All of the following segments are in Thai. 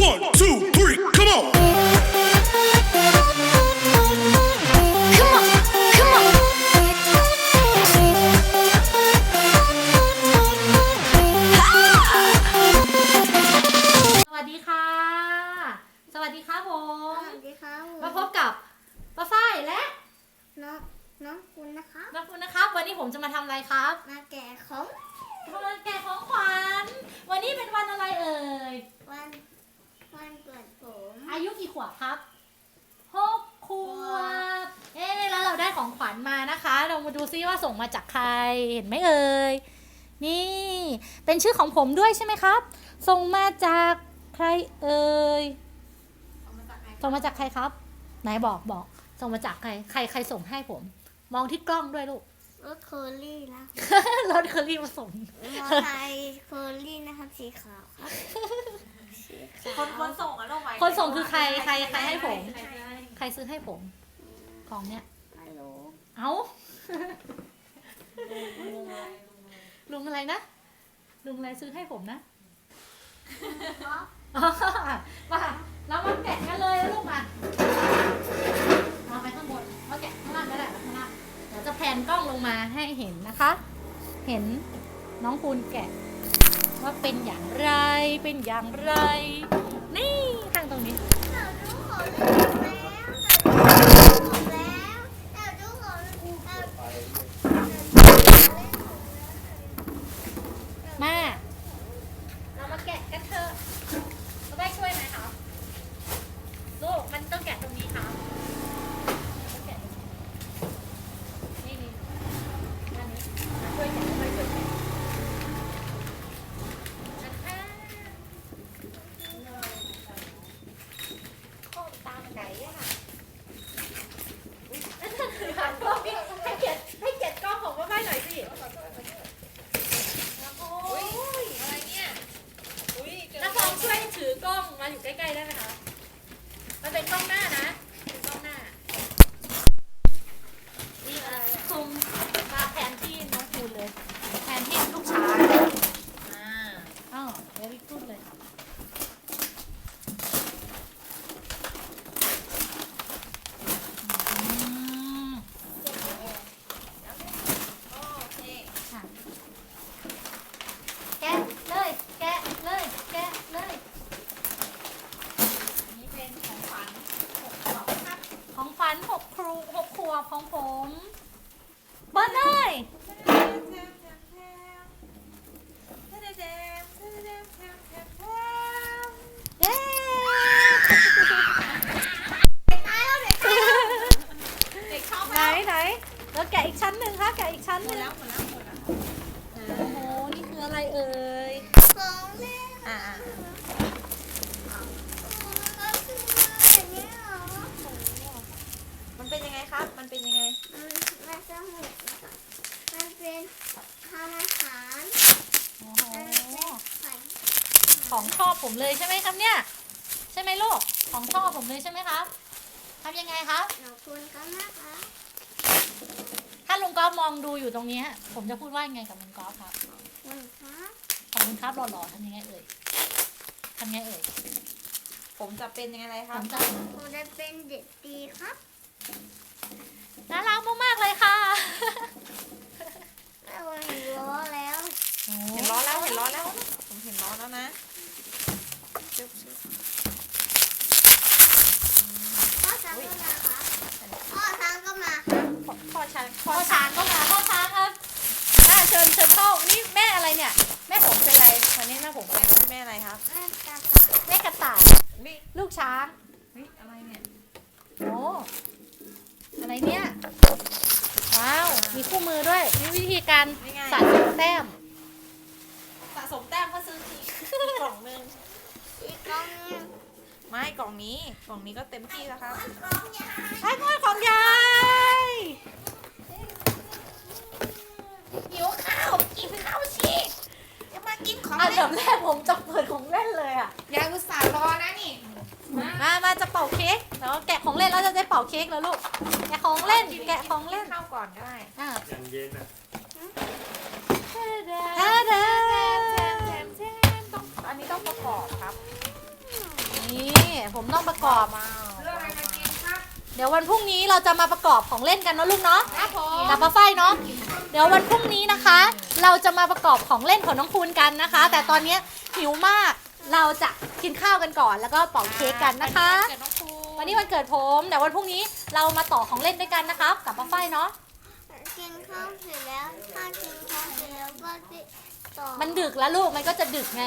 One, two, three, come on. Come on, come on. สวัสดีค่ะ สวัสดีครับผสม วัสดีครับมาพบกับป้าฝ้ายและน้องน้องคุณนะครับ น้องคุณนะครับ วันนี้ผมจะมาทำอะไรครับ มาแกะของวันแกะของขวัญ วันนี้เป็นวันอะไรเอ่ย วันวันเกิดผม อายุกี่ขวบครับหกขวบ เอ๊ะแล้วเราได้ของขวัญมานะคะ เรามาดูซิว่าส่งมาจากใคร เห็นไหมเอ่ย นี่ เป็นชื่อของผมด้วยใช่ไหมครับ ส่งมาจากใครเอ่ย ส่งมาจากใครครับ ไหนบอกบอก ส่งมาจากใคร ใครใครส่งให้ผม มองที่กล้องด้วยลูก รถเคอรี่นะรถเคอรี่มาส่งมอไซค์เคอรี่นะครับสีขาวครับสีขาว คนคนส่งอะลูกหมายคนส่งคือใครใครใครให้ผม ใครซื้อให้ผม ของเนี้ยไม่รู้เอ้าลุงอะไรนะลุงอะไรซื้อให้ผมนะอ๋อมาเรามาแกะกันเลยลูกมาเอาไปข้างบนมาแกะข้างล่างก็ได้มาข้างล่างเดี๋ยวจะแพนกล้องลงมาให้เห็นนะคะ เห็นน้องคูณแกะ ว่าเป็นอย่างไรเป็นอย่างไร นี่ทางตรงนี้ เราดูของเล่นแล้วเราดูของแล้วเราดูของเรา มา เรามาแกะกันเถอะเราได้ช่วยไหมคะลูกมันต้องแกะตรงนี้ค่ะต้องแกะตรงนี้นี่นี่อันนี้ช่วยแกะช่วยช่วยแกะนะคะโค้งตามไก่อะค่ะอุ๊ยนั่นคือหันกล้องนี่ให้เกียรติให้เกียรติกล้องของพ่อแม่หน่อยสิ โอ้ย อะไรเนี่ย อุ้ยเจอ นักฟองช่วยถื อยู่ใกล้ๆได้ไหมคะ มันเป็นกล้องหน้านะ เป็นกล้องหน้า นี่มาซูมมาแผนที่น้องคูณเลย แผนที่ลูกช้าง อ่า อ้าว very good เลยค่ะอืม โอเค ค่ะแกะเลย แกะเลย แกะเลย อันนี้เป็นของขวัญหกขวบครับ ของขวัญหกครูหกขวบของผมเบิร์ดเลย เย้ เด็กชอบ ไหนไหนแล้วแกะอีกชั้นหนึ่งค่ะแกะอีกชั้น ห ห มด นึ่ง แล้วหมดแล้วหมดแล้ว โอ้โห นี่คืออะไร เอ่ยของเล่นอ่ามันคืออย่างนี้เหรอมันเป็นยังไงครับ มันเป็นยังไง มันมันสมุดนะคะมันเป็นธนาคารโอ้โหมันเป็นขันของชอบผมเลยใช่ไหมครับเนี่ย ใช่ไหมลูก ของชอบผมเลยใช่ไหมครับทำยังไงครับขอบคุณกันนะคะถ้าลุงกอล์ฟมองดูอยู่ตรงเนี้ยผมจะพูดว่ายังไงกับลุงกอล์ฟครับ คุณครับขอบคุณครับหล่อๆทำยังไงเอ่ยทำยังไงเอ่ย ผมจะเป็นยังไงคผรับมจะผมจะเป็นเด็กดีครับน่ารักมากๆเลยค่ะแต่วันนี้ล้อแล้วเห็นล้อแล้วเห็นล้อแล้ว ผมเห็นล้อแล้วนะชึบชึบ พ่อช้างก็มาครับพ่อช้างก็มาครับ พ่อช้าง พ่อช้างก็มาพ่อช้างครับอ่าเชิญเชิญเข้านี่แม่อะไรเนี่ย แม่ผมเป็นอะไรวันนี้แม่ผมเป็น เป็นแม่อะไรครับ แม่กระต่าย แม่กระต่าย นี่ ลูกช้าง เฮ้ยอะไรเนี่ย โอ้อะไรเนี่ย ว้าว มีคู่มือด้วย มีวิธีการ นี่ไง สะสมแต้ม สะสมแต้มก็ซื้อทีกล่องหนึง อีกกล้องนึง ไม่กล่องนี้กล่องนี้ก็เต็มที่แล้วครับกล้องใหญ่ไอ้พ่อของยายหิวข้าวกินข้าวสิอย่ามากินของอันเล่ดันบแรกผมจะเปิดของเล่นเลยอะ ยายอุตส่าห์รอนะนี่มา มาจะเป่าเค้กแล้วแกะของเล่นแล้วจะได้เป่าเค้กแล้วลูก แกะของเล่น แกะของเล่นข้าวก่อนก็ได้อ่าอย่างเย็นอะท่าเด้แผมต้องประกอบเดี๋ยววันพรุ่งนี้เราจะมาประกอบของเล่นกันเนอะลูกเนาะครับผมกับป้าไฟเนาะเดี๋ยววันพรุ่งนี้นะคะ เราจะมาประกอบของเล่นของน้องคูณกันนะคะ แต่ตอนนี้หิวมากเราจะกินข้าวกันก่อน แล้วก็เป่าเค้กกันนะคะ เกิดน้องครูวันนี้วันเกิดผมแต่วันพรุ่งนี้เรามาต่อของเล่นด้วยกันนะครับกับป้าไฟเนาะกินข้าวเสร็จแล้วถ้ากินข้าวเสร็จแล้วก็จะต่อมันดึกแล้วลูกมันก็จะดึกไง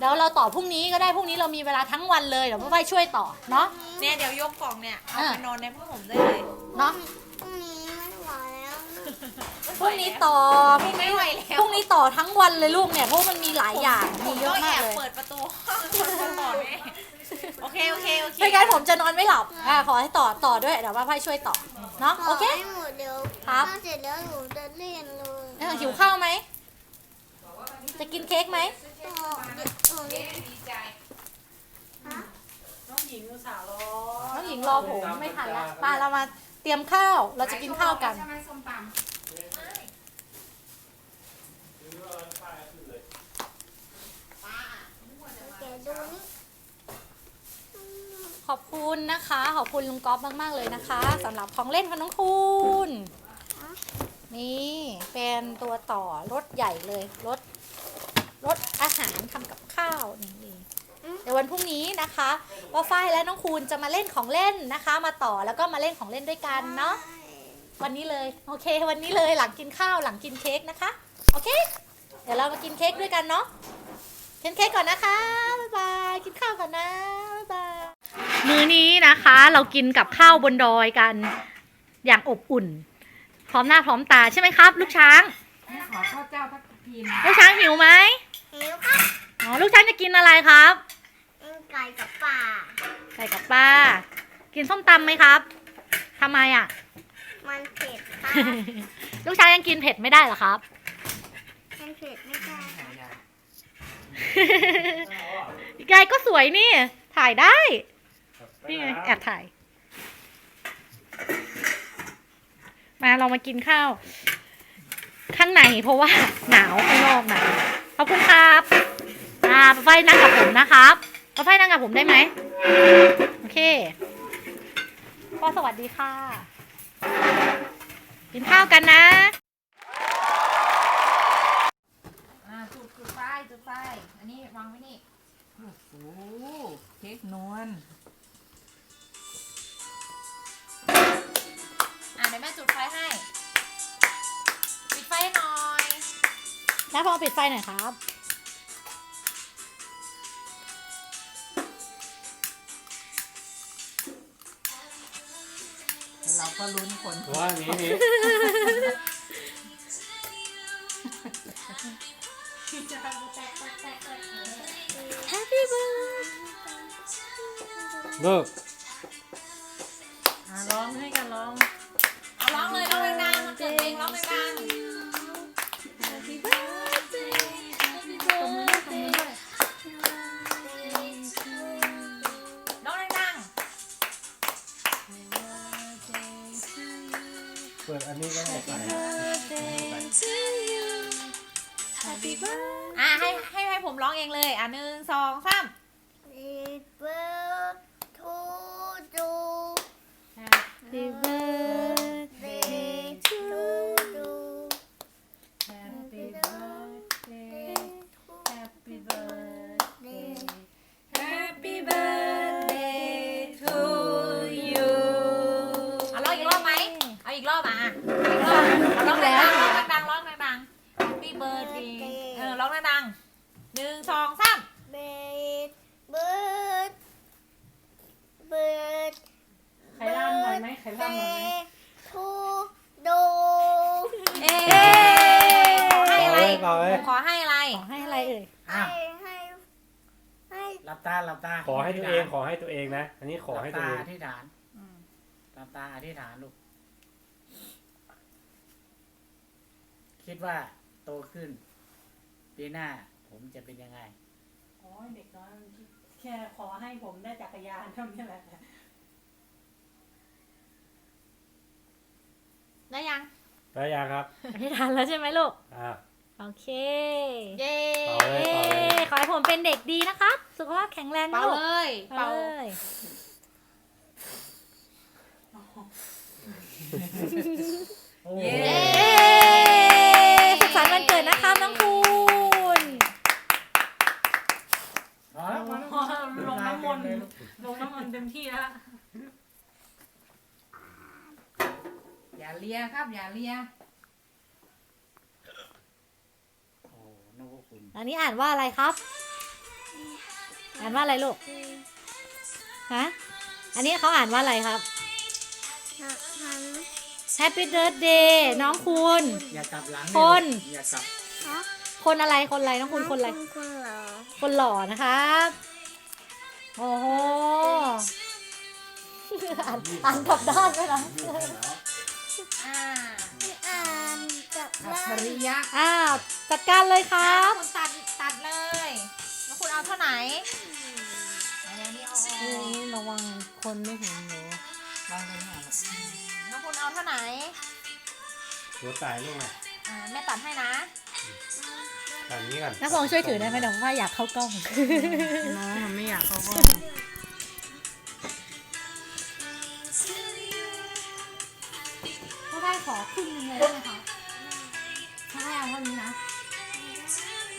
เดี๋ยวเราต่อพรุ่งนี้ก็ได้พรุ่งนี้เรามีเวลาทั้งวันเลยเดี๋ยวป้าไฟช่วยต่อเนาะ เนี่ยเดี๋ยวยกกล่องเนี่ยเอาอะไปนอนในผ้าห่มได้เลยเนาะพรุ่งนี้ไม่ไหวแล้วพรุ่งนี้ต่อพรุ่งไม่นี้ไหวแล้วพรุ่งนี้ต่อทั้งวันเลยลูกเนี่ยเพราะมันมีหลายอย่างผมีมเยก็อะแอมากบเลยเปิดประตูห้องต่อแม่โอเคโอเคโอเคไม่งั้นผมจะนอนไม่หลับอ่าขอให้ต่อต่อด้วยเดี๋ยวป้าไฟช่วยต่อเนาะต่โอเคให้หมดเดี๋ยวครับข้าวเสร็จแล้วหนูจะเล่นเลยเออหิวข้าวไหมจะกินเค้กไหม ต่อเดี๋ยวหนูเล่นฮะน้องหญิงรอผมไม่ทันละมาเรามาเตรียมข้าวเราจะกินข้าวกันแกะดูนี่ขอบคุณนะคะ ขอบคุณลุงก๊อฟมากๆเลยนะคะสำหรับของเล่นของน้องคุณ นี่เป็นตัวต่อรถใหญ่เลยรถ รถอาหารทำกับข้าวนี่เดี๋ยววันพรุ่งนี้นะคะว่าฝ้ายและน้องคูณจะมาเล่นของเล่นนะคะ มาต่อแล้วก็มาเล่นของเล่นด้วยกันเนาะวันนี้เลยโอเค วันนี้เลยหลังกินข้าวหลังกินเค้กนะคะโอเค เดี๋ยวเรามากินเค้กด้วยกันเนาะกินเค้กก่อนนะคะบ๊ายบายกินข้าวก่อนนะบ๊ายบายมื้อนี้นะคะ เรากินกับข้าวบนดอยกัน อย่างอบอุ่น พร้อมหน้าพร้อมตาใช่ไหมครับ ลูกช้างขอข้าวเจ้าทักทีนลูกช้างหิวไหม หิวครับอ๋อลูกช้างจะกินอะไรครับ กินไก่กับป่าไก่กับปลากินส้มตำไหมครับทำไมอะ มันเผ็ดครับลูกช้างยังกินเผ็ดไม่ได้เหรอครับ มันเผ็ดไม่ได้ยายก็สวยนี่ ถ่ายได้ นี่ไงแอบถ่าย มาเรามากินข้าว ข้างในเพราะว่าหนาวข้างนอกหนาวข อบคุณครับ อ่าป้าไฟนั่งกับผมนะครับป้าไฟนั่งกับผมได้ไหมโอเคพ่อสวัสดีค่ะกินข้าวกันนะอ่าจุดจุดไฟจุดไฟอันนี้วางไว้นี่โอ้โหเค้กนวลอะเดี๋ยวแม่จุดไฟให้ ปิดไฟให้หน่อย แล้วพอปิดไฟหน่อยครับ เราก็ลุ้นผลว่านี้นี่ Happy birthday เลิก ปิดอันนี้ก็ได้ไป Happy birthday ๆอะให้ให้ให้ผมร้องเองเลย อะหนึ่งสองสาม หนึ่งสองสาม Bird Bird Bird ใครร่ำหน่อยไหมใครร่ำหน่อยไหม to you เอ๊ขอให้อะไร ต่อเลยขอให้อะไร ขอให้อะไรเอ่ยให้ให้ให้หลับตาหลับตาขอให้ตัวเองขอให้ตัวเองนะ อันนี้ขอให้ตัวเองหลับตาอธิษฐานหลับตาอธิษฐานลูก คิดว่าโตขึ้น ปีหน้า ผมจะเป็นยังไงขอให้เด็กน้อยแค่ขอให้ผมได้จักรยานเท่านี้แหละ ได้ยังได้ยังครับอธิษฐานแล้วใช่ไหมลูก อ่าโอเค เย้เป่าเลยเป่าเลย ขอให้ผมเป็นเด็กดีนะครับ สุขภาพแข็งแรงนะเป่าลูกเลยเป่าเป่าเลยโอ้เย้ เย้สุขสันต์วันเกิดนะครับน้องคุณ พอแล้วพอแล้วลงน้ำมนต์ลงน้ำมนต์เต็มที่แล้วอย่าเลียครับ อย่าเลียโอ้นึกว่าคุณอันนี้อ่านว่าอะไรครับ อ่านว่าอะไรลูก ฮะ อันนี้เขาอ่านว่าอะไรครับหัน Happy Birthday น้องคุณ อย่ากลับหลังคน อย่ากลับฮะคนอะไร คนอะไร น้องคุณ คนอะไร คนเหรอ คนหล่อนะครับ โอ้โห อ่านอ่านกลับด้านด้วยนะอ่าที่อ่านกับอัจว่าฉริยะอ้าวจัดการเลยครับคุณตัดตัดเลย แล้วคุณเอาเท่าไหนอันนี้เอาออกระวังคนไม่เห็นหนูวางตรงนี้อะแล้วคุณเอาเท่าไหน หัวตายลูกไงอ่าแม่ตัดให้นะต อนนี้ก่อนน้าฟองช่วยถือได้ไหมเดี๋ยวพ่ออยากเข้ากล้อง น้องมันไม่อยากเขาก็พ่อได้ขอครึ่งหนึงเลยได้ไหมคะพ่อให้เอาเท่านี้นะ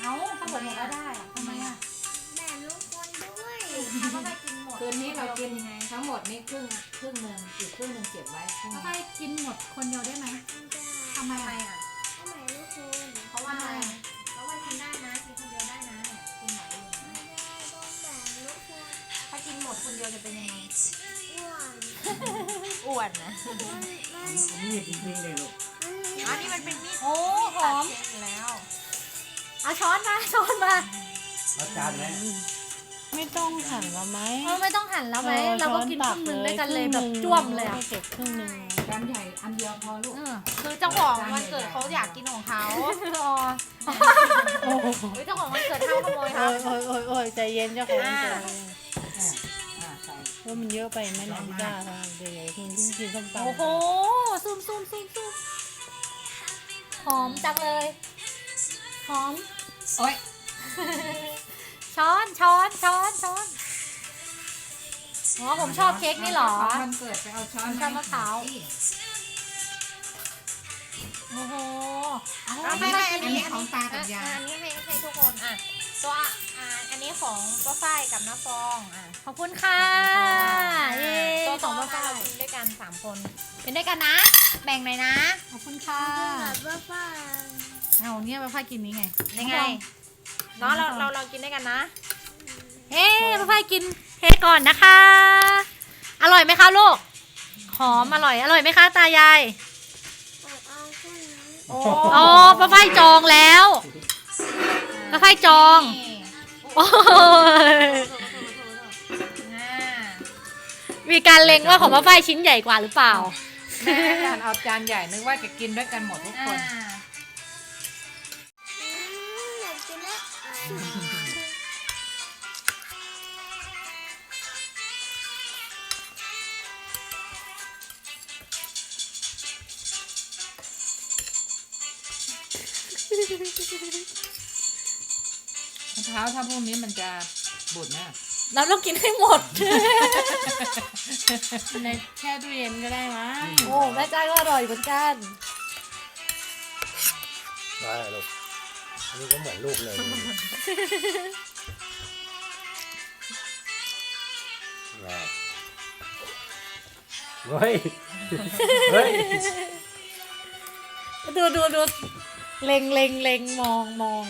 เอาถ้าเกิดหมดก็ได้อะทำไมอะแม่ลูกคนด้วยถ้าเขาได้กินหมดคืนนี้เรากินทั้งหมดนี่ครึ่งครึ่งหนึ่งอีกครึ่งหนึ่งเก็บไว้ครึ่งหพ่อนึ่งให้กินหมดคนเดียวได้ไหมทำไมทำไมทำไมอะ ดคนเดียวจะเป็นยังไงอ้วนอ้วนนะมันมันนี่จริงๆเลยลูกอันนี้มันเป็นมีดโอ้หอมตัดเค้กอยู่แล้วเอาช้อนมาช้อนมาเอาจานไหมไม่ต้องหั่นละไหมเออไม่ต้องหั่นแล้วไหมเราก็กินครึ่งหนึงด้วยกันเลยแบบจ้วมเลยอะเก็บครึ่งหนึ่งจานใหญ่อันเดียวพอลูกเออคือเจ้าของวันเกิดเขาอยากกินของเขาอ๋อเฮ้ยเจ้าของวันเกิดห้ามขโมยคโอ้รับยโอ้ยโอ้ยโอ้ยใจเย็นเจ้าของอ่าใจเย็นอ่าใส่ ว่ามันเยอะไปไหมเนี่ยพี่ด้าทำเดี๋ยวคุณกินกินส้มตำโอ้โหซูมซูมซูมซูมหอมจังเลยหอมโอ๊ยช้อนช้อนช้อนช้อนอ๋อผมชอบเค้กนี่เหรอของวันเกิดไปเอาช้อนช้อนมะพร้าวโอ้โห เอาไม่ไม่อันนี้อันนี้ ของตากับยาย อันนี้ให้ให้ทุกคนอะตัวอ่าอันนี้ของป้าฝ้ายกับน้าฟองอะขอบคุณค่ะเย้ตัวขขอองงป้าป้าฝ้าฝ้ายยเรากินด้วยกันสามคนเป็นด้วยกันนะ แบ่งหน่อยนะขอบคุณค่ะแบบว่าป้าเอาเนี่ยป้าฝ้ายกินนี้ไงยังไงเนาะเราเราเรากินด้วยกันนะ เฮ้ป้าฝ้ายกินเค้กก่อนนะคะ อร่อยไหมคะลูกหอมอร่อยอร่อยไหมคะตายาย อ้อ๋อป้าฝ้ายจองแล้วป้าฝ้ายจองนี่โอ้ยอ่ามีการเล็งว่าของป้าฝ้ายชิ้นใหญ่กว่าหรือเปล่า แม่จานเอาจานใหญ่นึกว่าจะกินด้วยกันหมดทุกคนอ่าอื มะพร้าวถ้าพวกนี้มันจะบุดนะเราต้องกินให้หมด ในแช่ตู้เย็นก็ได้มั้งโอ้แม่จ้าก็อร่อยเหมือนกัน ได้ลูกอันนี้ก็เหมือนลูกเลยว้าวเฮ้ย เฮ้ย ดูดูดู เล็งเล็งเล็งมองมอง